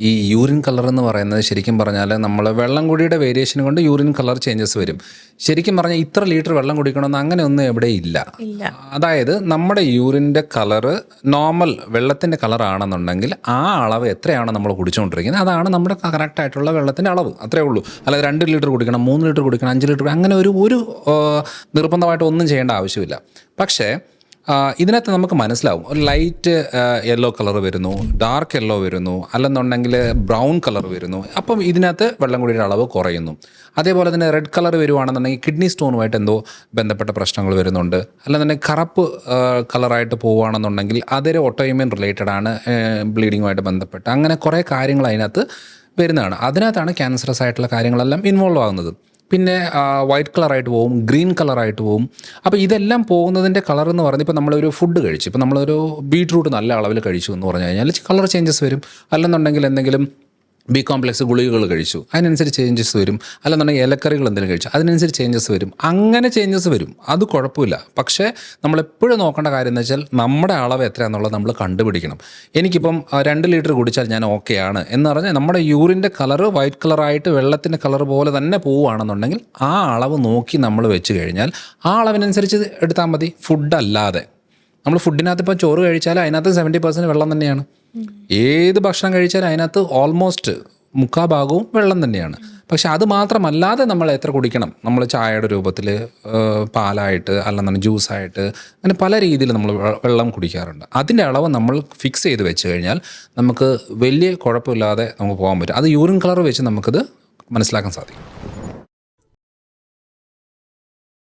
ഈ urine colour എന്ന് പറയുന്നത് ശരിക്കും പറഞ്ഞാൽ നമ്മൾ വെള്ളം കുടിയുടെ വേരിയേഷൻ കൊണ്ട് യൂറിൻ കളർ ചേഞ്ചസ് വരും. ശരിക്കും പറഞ്ഞാൽ ഇത്ര ലിറ്റർ വെള്ളം കുടിക്കണമെന്ന് അങ്ങനെ ഒന്നും എവിടെ ഇല്ല. അതായത് നമ്മുടെ യൂറിന്റെ കളറ് നോർമൽ വെള്ളത്തിന്റെ കളറാണെന്നുണ്ടെങ്കിൽ ആ അളവ് എത്രയാണ് നമ്മൾ കുടിച്ചുകൊണ്ടിരിക്കുന്നത് അതാണ് നമ്മുടെ കറക്റ്റ് ആയിട്ടുള്ള വെള്ളത്തിന്റെ അളവ്. അത്രേ ഉള്ളൂ. അല്ലാതെ രണ്ട് ലിറ്റർ കുടിക്കണം മൂന്ന് ലിറ്റർ കുടിക്കണം അഞ്ച് ലിറ്റർ അങ്ങനെ ഒരു ഒരു നിർബന്ധമായിട്ട് ഒന്നും ചെയ്യേണ്ട ആവശ്യമില്ല. പക്ഷേ ഇതിനകത്ത് നമുക്ക് മനസ്സിലാവും. ഒരു ലൈറ്റ് യെല്ലോ കളർ വരുന്നു ഡാർക്ക് യെല്ലോ വരുന്നു അല്ലെന്നുണ്ടെങ്കിൽ ബ്രൗൺ കളർ വരുന്നു. അപ്പം ഇതിനകത്ത് വെള്ളം കുടിയുടെ അളവ് കുറയുന്നു. അതേപോലെ തന്നെ റെഡ് കളർ വരുവാണെന്നുണ്ടെങ്കിൽ കിഡ്നി സ്റ്റോണുമായിട്ട് എന്തോ ബന്ധപ്പെട്ട പ്രശ്നങ്ങൾ വരുന്നുണ്ട്. അല്ലെന്നുണ്ടെങ്കിൽ കറുപ്പ് കളറായിട്ട് പോവുകയാണെന്നുണ്ടെങ്കിൽ അതൊരു ഓട്ടോയിമ്യൂൺ റിലേറ്റഡ് ആണ് ബ്ലീഡിങ്ങുമായിട്ട് ബന്ധപ്പെട്ട്. അങ്ങനെ കുറേ കാര്യങ്ങൾ അതിനകത്ത് വരുന്നതാണ്. അതിനകത്താണ് ക്യാൻസറസ് ആയിട്ടുള്ള കാര്യങ്ങളെല്ലാം ഇൻവോൾവ് ആകുന്നത് പിന്നെ വൈറ്റ് കളറായിട്ട് പോകും ഗ്രീൻ കളറായിട്ട് പോകും അപ്പോൾ ഇതെല്ലാം പോകുന്നതിന്റെ കളർ എന്ന് പറയുന്നത് ഇപ്പോൾ നമ്മളൊരു ഫുഡ് കഴിച്ചു. ഇപ്പോൾ നമ്മളൊരു ബീട്രൂട്ട് നല്ല അളവിൽ കഴിച്ചു എന്ന് പറഞ്ഞു കഴിഞ്ഞാൽ കളർ ചേഞ്ചസ് വരും. അല്ലെന്നുണ്ടെങ്കിൽ എന്തെങ്കിലും ബി കോംപ്ലക്സ് ഗുളികകൾ കഴിച്ചു. അതിനനുസരിച്ച് ചേഞ്ചസ് വരും. അല്ലെന്നുണ്ടെങ്കിൽ ഇലക്കറികൾ എന്തെങ്കിലും കഴിച്ചു. അതിനനുസരിച്ച് ചേഞ്ചസ് വരും. അങ്ങനെ ചേഞ്ചസ് വരും. അത് കുഴപ്പമില്ല. പക്ഷേ നമ്മളെപ്പോഴും നോക്കേണ്ട കാര്യം എന്ന് വെച്ചാൽ നമ്മുടെ അളവ് എത്രയാണെന്നുള്ളത് നമ്മൾ കണ്ടുപിടിക്കണം. എനിക്കിപ്പം രണ്ട് ലിറ്റർ കുടിച്ചാൽ ഞാൻ ഓക്കെയാണ് എന്ന് പറഞ്ഞാൽ നമ്മുടെ യൂറിന്റെ കളറ് വൈറ്റ് കളറായിട്ട് വെള്ളത്തിന്റെ കളർ പോലെ തന്നെ പോവുകയാണെന്നുണ്ടെങ്കിൽ ആ അളവ് നോക്കി നമ്മൾ വെച്ച് കഴിഞ്ഞാൽ ആ അളവിനനുസരിച്ച് എടുത്താൽ മതി. ഫുഡ് അല്ലാതെ. നമ്മൾ ഫുഡിനകത്ത് ഇപ്പോൾ ചോറ് കഴിച്ചാൽ അതിനകത്ത് സെവന്റി പെർസെന്റ് വെള്ളം തന്നെയാണ്. ഏത് ഭക്ഷണം കഴിച്ചാലും അതിനകത്ത് ഓൾമോസ്റ്റ് മുക്കാ ഭാഗവും വെള്ളം തന്നെയാണ്. പക്ഷെ അത് മാത്രമല്ലാതെ നമ്മൾ എത്ര കുടിക്കണം? നമ്മൾ ചായയുടെ രൂപത്തിൽ പാലായിട്ട് അല്ലെന്നുണ്ടെങ്കിൽ ജ്യൂസായിട്ട് അങ്ങനെ പല രീതിയിൽ നമ്മൾ വെള്ളം കുടിക്കാറുണ്ട്. അതിന്റെ അളവ് നമ്മൾ ഫിക്സ് ചെയ്ത് വെച്ച് കഴിഞ്ഞാൽ നമുക്ക് വലിയ കുഴപ്പമില്ലാതെ നമുക്ക് പോകാൻ പറ്റും. അത് യൂറിൻ കളർ വെച്ച് നമുക്കത് മനസ്സിലാക്കാൻ സാധിക്കും.